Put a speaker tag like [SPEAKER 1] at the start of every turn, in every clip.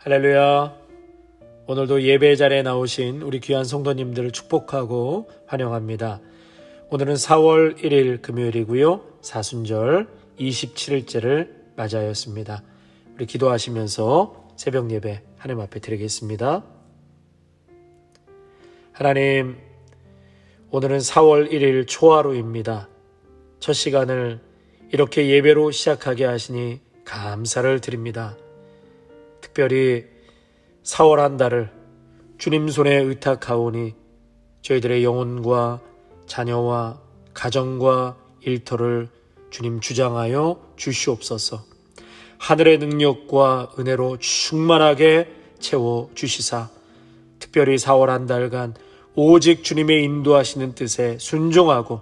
[SPEAKER 1] 할렐루야. 오늘도 예배 자리에 나오신 우리 귀한 성도님들을 축복하고 환영합니다. 오늘은 4월 1일 금요일이고요. 사순절 27일째를 맞이하였습니다. 우리 기도하시면서 새벽 예배 하나님 앞에 드리겠습니다. 하나님, 오늘은 4월 1일 초하루입니다. 첫 시간을 이렇게 예배로 시작하게 하시니 감사를 드립니다. 특별히 4월 한 달을 주님 손에 의탁하오니 저희들의 영혼과 자녀와 가정과 일터를 주님 주장하여 주시옵소서. 하늘의 능력과 은혜로 충만하게 채워 주시사 특별히 4월 한 달간 오직 주님의 인도하시는 뜻에 순종하고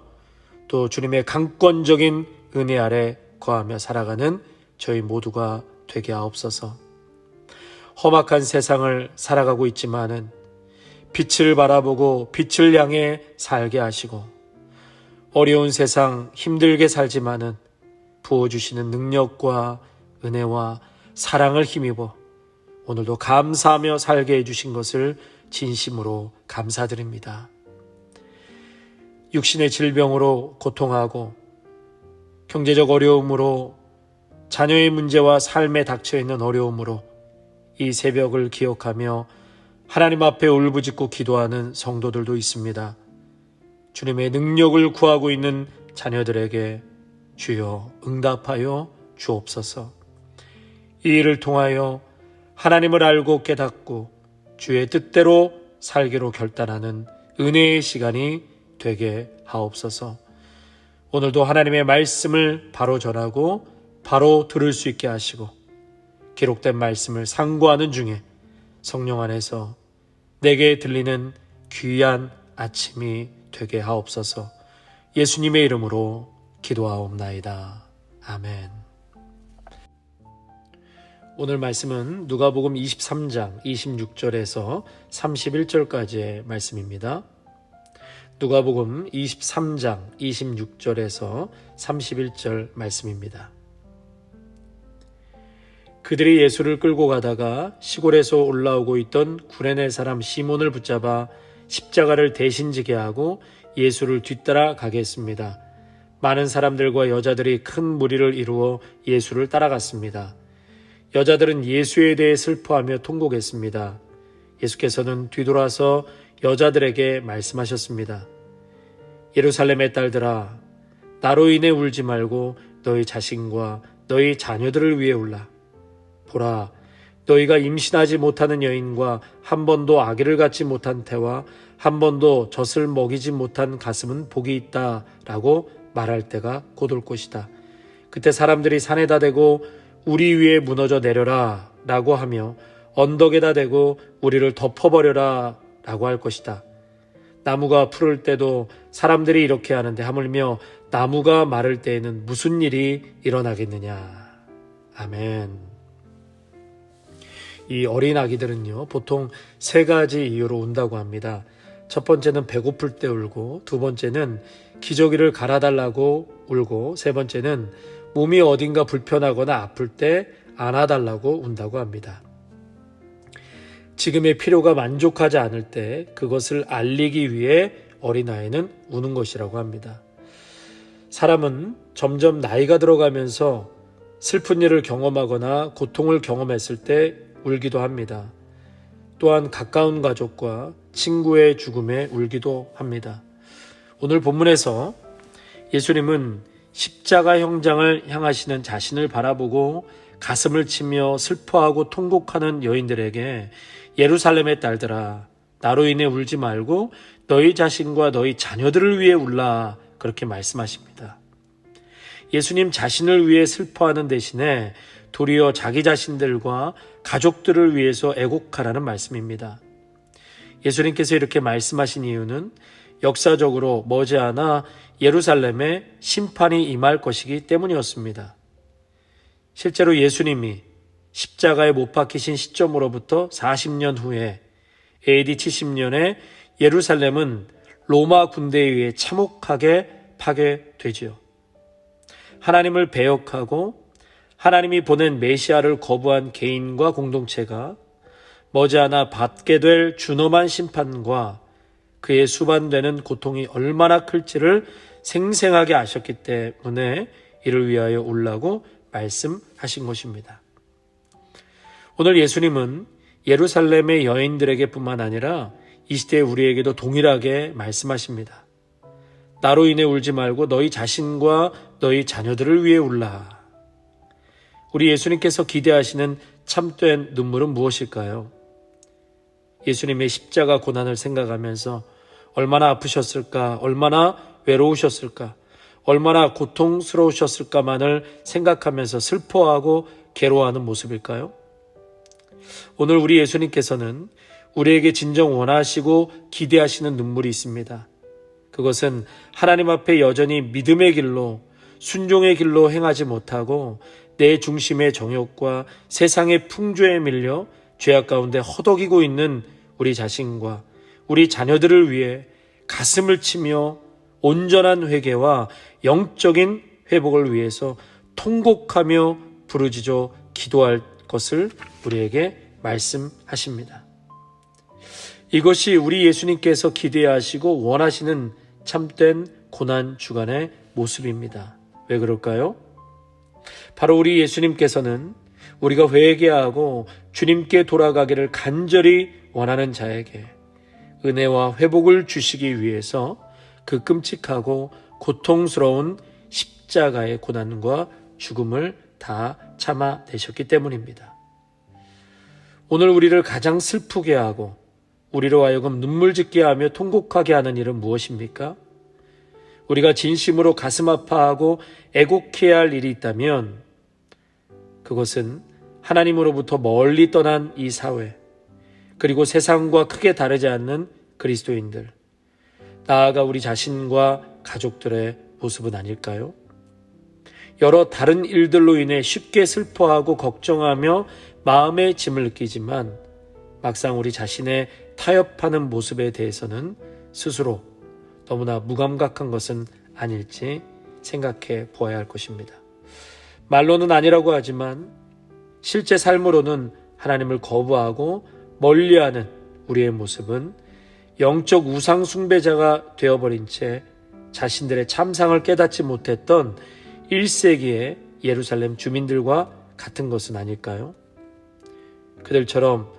[SPEAKER 1] 또 주님의 강권적인 은혜 아래 거하며 살아가는 저희 모두가 되게 하옵소서. 험악한 세상을 살아가고 있지만은 빛을 바라보고 빛을 향해 살게 하시고 어려운 세상 힘들게 살지만은 부어주시는 능력과 은혜와 사랑을 힘입어 오늘도 감사하며 살게 해주신 것을 진심으로 감사드립니다. 육신의 질병으로 고통하고 경제적 어려움으로 자녀의 문제와 삶에 닥쳐 있는 어려움으로 이 새벽을 기억하며 하나님 앞에 울부짖고 기도하는 성도들도 있습니다. 주님의 능력을 구하고 있는 자녀들에게 주여 응답하여 주옵소서. 이 일을 통하여 하나님을 알고 깨닫고 주의 뜻대로 살기로 결단하는 은혜의 시간이 되게 하옵소서. 오늘도 하나님의 말씀을 바로 전하고 바로 들을 수 있게 하시고 기록된 말씀을 상고하는 중에 성령 안에서 내게 들리는 귀한 아침이 되게 하옵소서 예수님의 이름으로 기도하옵나이다. 아멘. 오늘 말씀은 누가복음 23장 26절에서 31절까지의 말씀입니다. 누가복음 23장 26절에서 31절 말씀입니다. 그들이 예수를 끌고 가다가 시골에서 올라오고 있던 구레네 사람 시몬을 붙잡아 십자가를 대신 지게 하고 예수를 뒤따라 가게 했습니다. 많은 사람들과 여자들이 큰 무리를 이루어 예수를 따라갔습니다. 여자들은 예수에 대해 슬퍼하며 통곡했습니다. 예수께서는 뒤돌아서 여자들에게 말씀하셨습니다. 예루살렘의 딸들아, 나로 인해 울지 말고 너희 자신과 너희 자녀들을 위해 울라. 보라, 너희가 임신하지 못하는 여인과 한 번도 아기를 갖지 못한 태와 한 번도 젖을 먹이지 못한 가슴은 복이 있다. 라고 말할 때가 곧 올 것이다. 그때 사람들이 산에다 대고 우리 위에 무너져 내려라. 라고 하며 언덕에다 대고 우리를 덮어버려라. 라고 할 것이다. 나무가 푸를 때도 사람들이 이렇게 하는데 하물며 나무가 마를 때에는 무슨 일이 일어나겠느냐. 아멘. 이 어린 아기들은요, 보통 세 가지 이유로 운다고 합니다. 첫 번째는 배고플 때 울고, 두 번째는 기저귀를 갈아달라고 울고, 세 번째는 몸이 어딘가 불편하거나 아플 때 안아달라고 운다고 합니다. 지금의 필요가 만족하지 않을 때 그것을 알리기 위해 어린아이는 우는 것이라고 합니다. 사람은 점점 나이가 들어가면서 슬픈 일을 경험하거나 고통을 경험했을 때 울기도 합니다. 또한 가까운 가족과 친구의 죽음에 울기도 합니다. 오늘 본문에서 예수님은 십자가 형장을 향하시는 자신을 바라보고 가슴을 치며 슬퍼하고 통곡하는 여인들에게 예루살렘의 딸들아 나로 인해 울지 말고 너희 자신과 너희 자녀들을 위해 울라 그렇게 말씀하십니다. 예수님 자신을 위해 슬퍼하는 대신에 도리어 자기 자신들과 가족들을 위해서 애곡하라는 말씀입니다. 예수님께서 이렇게 말씀하신 이유는 역사적으로 머지않아 예루살렘에 심판이 임할 것이기 때문이었습니다. 실제로 예수님이 십자가에 못 박히신 시점으로부터 40년 후에 AD 70년에 예루살렘은 로마 군대에 의해 참혹하게 파괴되지요. 하나님을 배역하고 하나님이 보낸 메시아를 거부한 개인과 공동체가 머지않아 받게 될 준엄한 심판과 그의 수반되는 고통이 얼마나 클지를 생생하게 아셨기 때문에 이를 위하여 울라고 말씀하신 것입니다. 오늘 예수님은 예루살렘의 여인들에게 뿐만 아니라 이 시대의 우리에게도 동일하게 말씀하십니다. 나로 인해 울지 말고 너희 자신과 너희 자녀들을 위해 울라. 우리 예수님께서 기대하시는 참된 눈물은 무엇일까요? 예수님의 십자가 고난을 생각하면서 얼마나 아프셨을까, 얼마나 외로우셨을까, 얼마나 고통스러우셨을까만을 생각하면서 슬퍼하고 괴로워하는 모습일까요? 오늘 우리 예수님께서는 우리에게 진정 원하시고 기대하시는 눈물이 있습니다. 그것은 하나님 앞에 여전히 믿음의 길로 순종의 길로 행하지 못하고 내 중심의 정욕과 세상의 풍조에 밀려 죄악 가운데 허덕이고 있는 우리 자신과 우리 자녀들을 위해 가슴을 치며 온전한 회개와 영적인 회복을 위해서 통곡하며 부르짖어 기도할 것을 우리에게 말씀하십니다. 이것이 우리 예수님께서 기대하시고 원하시는 참된 고난 주간의 모습입니다. 왜 그럴까요? 바로 우리 예수님께서는 우리가 회개하고 주님께 돌아가기를 간절히 원하는 자에게 은혜와 회복을 주시기 위해서 그 끔찍하고 고통스러운 십자가의 고난과 죽음을 다 참아내셨기 때문입니다. 오늘 우리를 가장 슬프게 하고 우리로 하여금 눈물 짓게 하며 통곡하게 하는 일은 무엇입니까? 우리가 진심으로 가슴 아파하고 애곡해야 할 일이 있다면 그것은 하나님으로부터 멀리 떠난 이 사회, 그리고 세상과 크게 다르지 않는 그리스도인들, 나아가 우리 자신과 가족들의 모습은 아닐까요? 여러 다른 일들로 인해 쉽게 슬퍼하고 걱정하며 마음의 짐을 느끼지만 막상 우리 자신의 타협하는 모습에 대해서는 스스로 너무나 무감각한 것은 아닐지 생각해 보아야 할 것입니다. 말로는 아니라고 하지만 실제 삶으로는 하나님을 거부하고 멀리하는 우리의 모습은 영적 우상 숭배자가 되어버린 채 자신들의 참상을 깨닫지 못했던 1세기의 예루살렘 주민들과 같은 것은 아닐까요? 그들처럼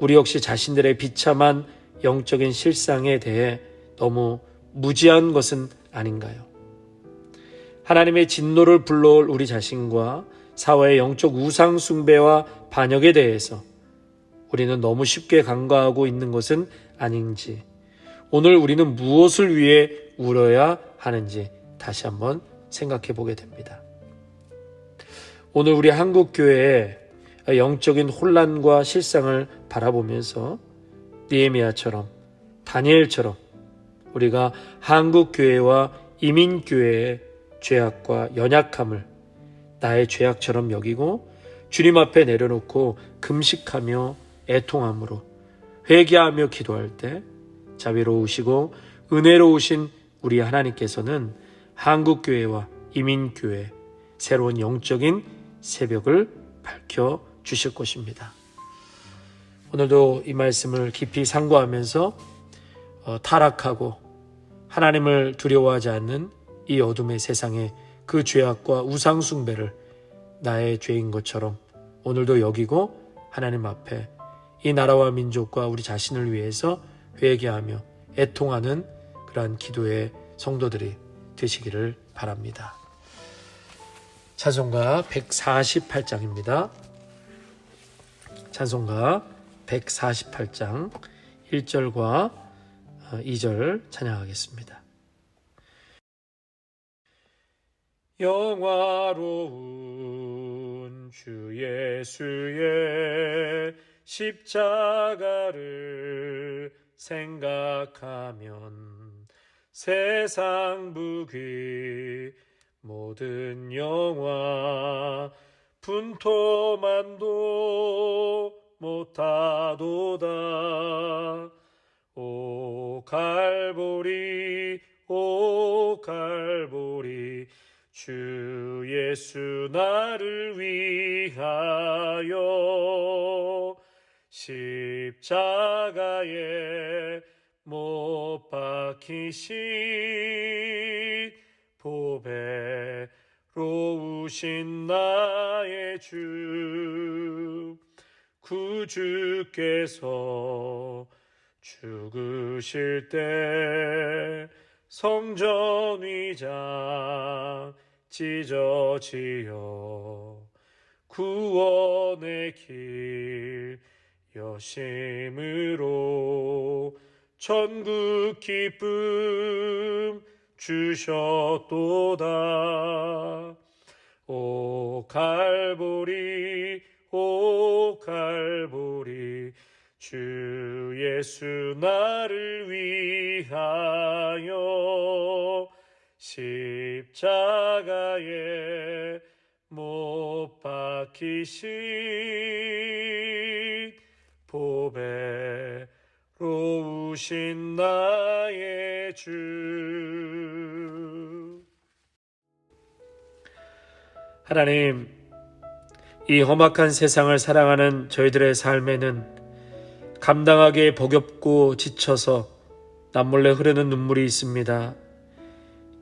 [SPEAKER 1] 우리 역시 자신들의 비참한 영적인 실상에 대해 너무 무지한 것은 아닌가요? 하나님의 진노를 불러올 우리 자신과 사회의 영적 우상 숭배와 반역에 대해서 우리는 너무 쉽게 간과하고 있는 것은 아닌지 오늘 우리는 무엇을 위해 울어야 하는지 다시 한번 생각해 보게 됩니다. 오늘 우리 한국 교회의 영적인 혼란과 실상을 바라보면서 니에미아처럼 다니엘처럼 우리가 한국 교회와 이민 교회의 죄악과 연약함을 나의 죄악처럼 여기고 주님 앞에 내려놓고 금식하며 애통함으로 회개하며 기도할 때 자비로우시고 은혜로우신 우리 하나님께서는 한국 교회와 이민 교회 새로운 영적인 새벽을 밝혀 주실 것입니다. 오늘도 이 말씀을 깊이 상고하면서 어, 타락하고 하나님을 두려워하지 않는 이 어둠의 세상에 그 죄악과 우상 숭배를 나의 죄인 것처럼 오늘도 여기고 하나님 앞에 이 나라와 민족과 우리 자신을 위해서 회개하며 애통하는 그러한 기도의 성도들이 되시기를 바랍니다. 찬송가 148장입니다. 찬송가 148장 1절과 2절 찬양하겠습니다. 영화로운 주 예수의 십자가를 생각하면 세상 부귀 모든 영화 분토만도 못하도다 오 갈보리 오 갈보리 주 예수 나를 위하여 십자가에 못 박히신 보배로우신 나의 주 구주께서 죽으실 때 성전 위장 찢어지어 구원의 길 여심으로 전국 기쁨 주셨도다. 오 갈보리 오 갈보리 주 예수 나를 위하여 십자가에 못 박히신 보배로우신 나의 주. 하나님 이 험악한 세상을 사랑하는 저희들의 삶에는 감당하기에 버겁고 지쳐서 남몰래 흐르는 눈물이 있습니다.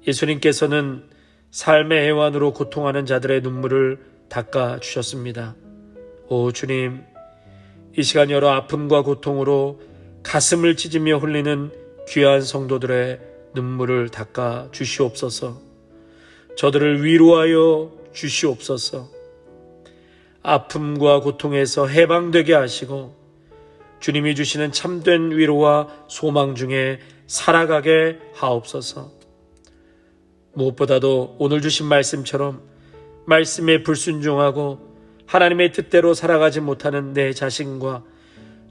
[SPEAKER 1] 예수님께서는 삶의 해완으로 고통하는 자들의 눈물을 닦아 주셨습니다. 오 주님, 이 시간 여러 아픔과 고통으로 가슴을 찢으며 흘리는 귀한 성도들의 눈물을 닦아 주시옵소서. 저들을 위로하여 주시옵소서. 아픔과 고통에서 해방되게 하시고 주님이 주시는 참된 위로와 소망 중에 살아가게 하옵소서. 무엇보다도 오늘 주신 말씀처럼 말씀에 불순종하고 하나님의 뜻대로 살아가지 못하는 내 자신과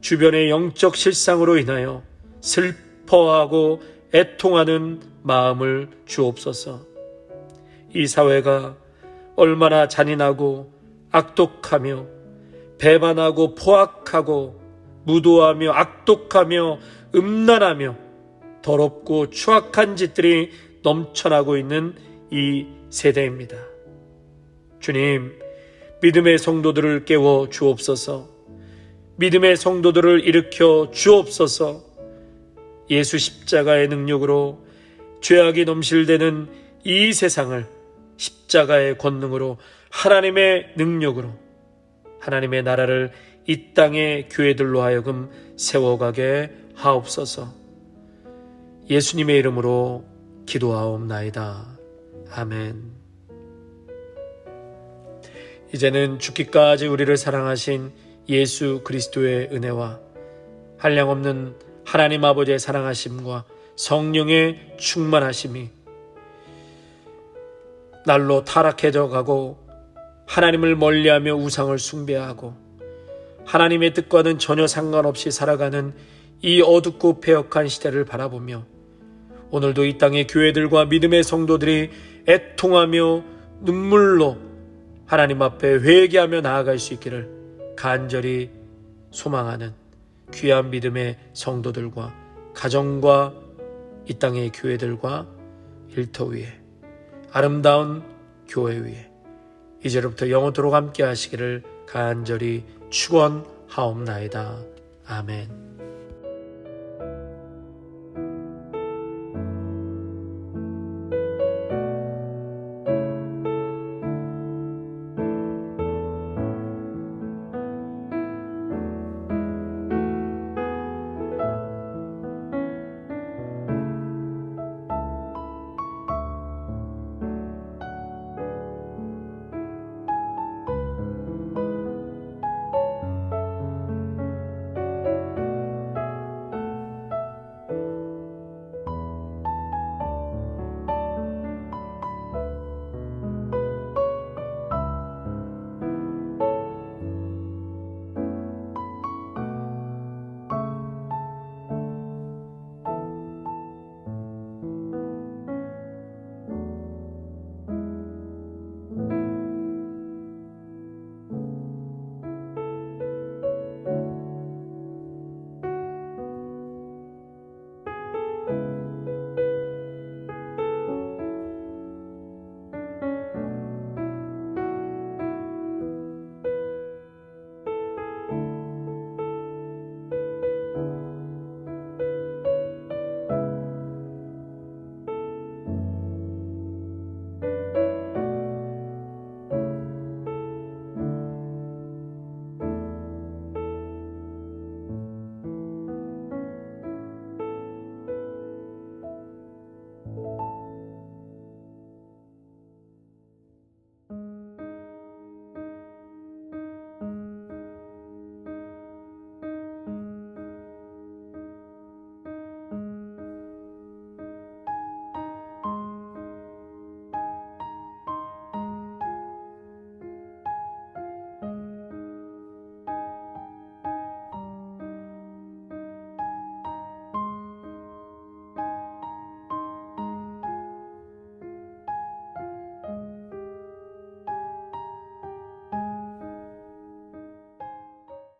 [SPEAKER 1] 주변의 영적 실상으로 인하여 슬퍼하고 애통하는 마음을 주옵소서. 이 사회가 얼마나 잔인하고 악독하며 배반하고 포악하고 무도하며 악독하며 음란하며 더럽고 추악한 짓들이 넘쳐나고 있는 이 세대입니다. 주님, 믿음의 성도들을 깨워 주옵소서. 믿음의 성도들을 일으켜 주옵소서. 예수 십자가의 능력으로 죄악이 넘실대는 이 세상을 십자가의 권능으로 하나님의 능력으로 하나님의 나라를 이 땅의 교회들로 하여금 세워가게 하옵소서. 예수님의 이름으로 기도하옵나이다. 아멘. 이제는 죽기까지 우리를 사랑하신 예수 그리스도의 은혜와 한량없는 하나님 아버지의 사랑하심과 성령의 충만하심이 날로 타락해져 가고 하나님을 멀리하며 우상을 숭배하고 하나님의 뜻과는 전혀 상관없이 살아가는 이 어둡고 폐역한 시대를 바라보며 오늘도 이 땅의 교회들과 믿음의 성도들이 애통하며 눈물로 하나님 앞에 회개하며 나아갈 수 있기를 간절히 소망하는 귀한 믿음의 성도들과 가정과 이 땅의 교회들과 일터 위에 아름다운 교회 위에 이제로부터 영원토록 함께 하시기를 간절히 축원하옵나이다. 아멘.